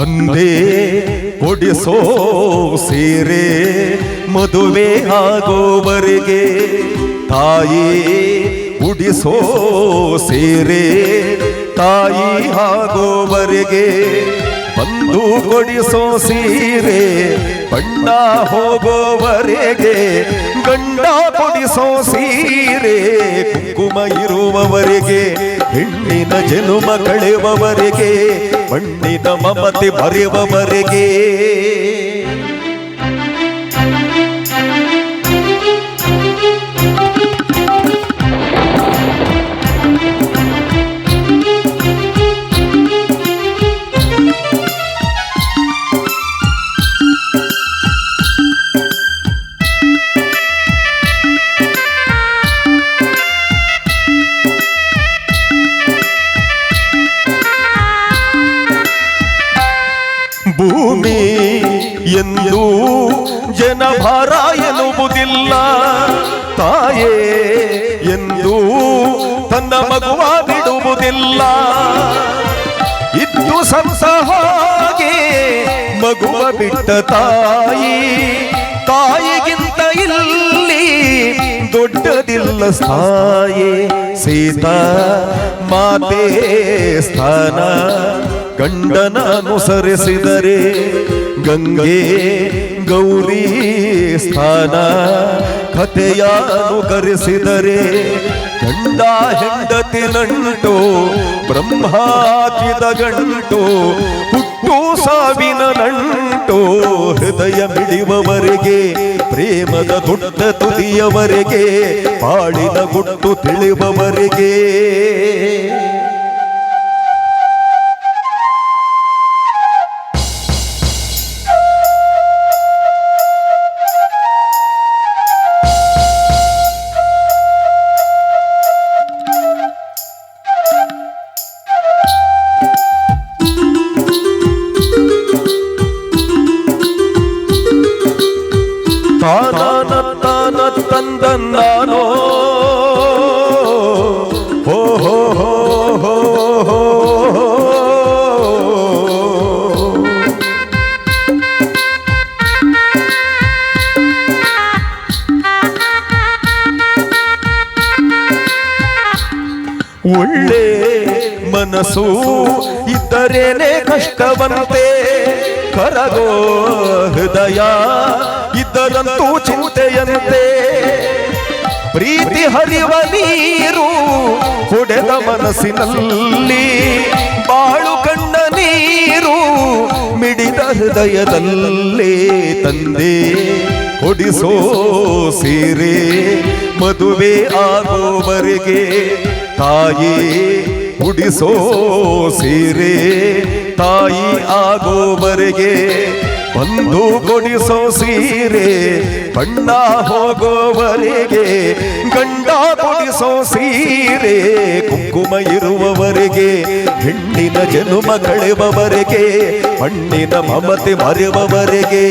ತಂದೆ ಕೊಡಿಸೋ ಸೀರೆ ಮದುವೆ ಆಗೋವರೆಗೆ ತಾಯಿ ಉಡಿಸೋ ಸೀರೆ ತಾಯಿ ಆಗೋವರೆಗೆ ಬಂದು ಕೊಡಿಸೋ ಸೀರೆ ಬಣ್ಣ ಹೋಗೋವರೆಗೆ ಗಂಡ ಕೊಡಿಸೋ ಸೀರೆ ಕುಂಕುಮ ಇರುವವರೆಗೆ ಹೆಣ್ಣಿನ ಜನುಮ ಕಳೆಯುವವರೆಗೆ ಮಣ್ಣಿನ ಮಮತೆ ಮರೆಯುವವರೆಗೆ ಎಂದು ಜನಭಾರ ಎನ್ನುವುದಿಲ್ಲ ತಾಯೇ ಎಂದು ತನ್ನ ಮಗುವ ಬಿಡುವುದಿಲ್ಲ. ಇದ್ದು ಸಂಸಹಾಗೆ ಮಗುವ ಬಿಟ್ಟ ತಾಯಿ, ತಾಯಿಗಿಂತ ಇಲ್ಲಿ ದೊಡ್ಡದಿಲ್ಲ ಸ್ಥಾಯಿ. ಸೀತಾ, ಮಾತೆ ಸ್ಥಾನ. ಗಂಡನ ಅನುಸರಿಸಿದರೆ ಗಂಗೆ ಗೌರಿ ಸ್ಥಾನ ಕಥೆಯ ಅನುಕರಿಸಿದರೆ ಗಂಡ ಹೆಂಡತಿ ನಂಟು ಬ್ರಹ್ಮಾತಿದ ಗಂಟು ಹುಟ್ಟು ಸಾವಿನ ನಂಟು ಹೃದಯ ಬಿಡುವವರೆಗೆ ಪ್ರೇಮದ ದೊಡ್ಡ ತುದಿಯವರೆಗೆ ಪಾಡಿದ ಗುಟ್ಟು ತಿಳಿಯುವವರೆಗೆ ತಾನ ತಾನ ತಂದನ್ನಾನೋ ನಾನು ಹೋ ಹೋ ಹೋ ಹೋ ಹೋ. ಒಳ್ಳೆ ಮನಸ್ಸು ಇದ್ದರೇನೆ ಕಷ್ಟವಂತೆ. ಕರಗೋ ಹೃದಯ ಇದ್ದರಂತೂ ಚಿಂತೆಯಂತೆ. ಪ್ರೀತಿ ಹರಿವ ನೀರು ಹೊಡೆದ ಮನಸ್ಸಿನಲ್ಲಿ. ಬಾಳು ಕಂಡ ನೀರು ಮಿಡಿದ ಹೃದಯದಲ್ಲೇ ತಂದೆ. ಕೊಡಿಸೋ ಸೀರೆ, ಮದುವೆ ಆಗೋವರೆಗೆ ತಾಯಿ ಉಡಿಸೋ ಸೀರೆ, ತಾಯಿ ಆಗೋವರೆಗೆ ಬಂದು ಕೊಡಿಸೋ ಸೀರೆ, ಬಣ್ಣ ಹೋಗೋವರೆಗೆ, ಗಂಡ ಕೊಡಿಸೋ ಸೀರೆ, ಕುಂಕುಮ ಇರುವವರೆಗೆ, ಹೆಣ್ಣಿನ ಜನುಮ ಕಳೆಯುವವರೆಗೆ ಮಣ್ಣಿನ ಮಮತೆ ಮರೆಯುವವರೆಗೆ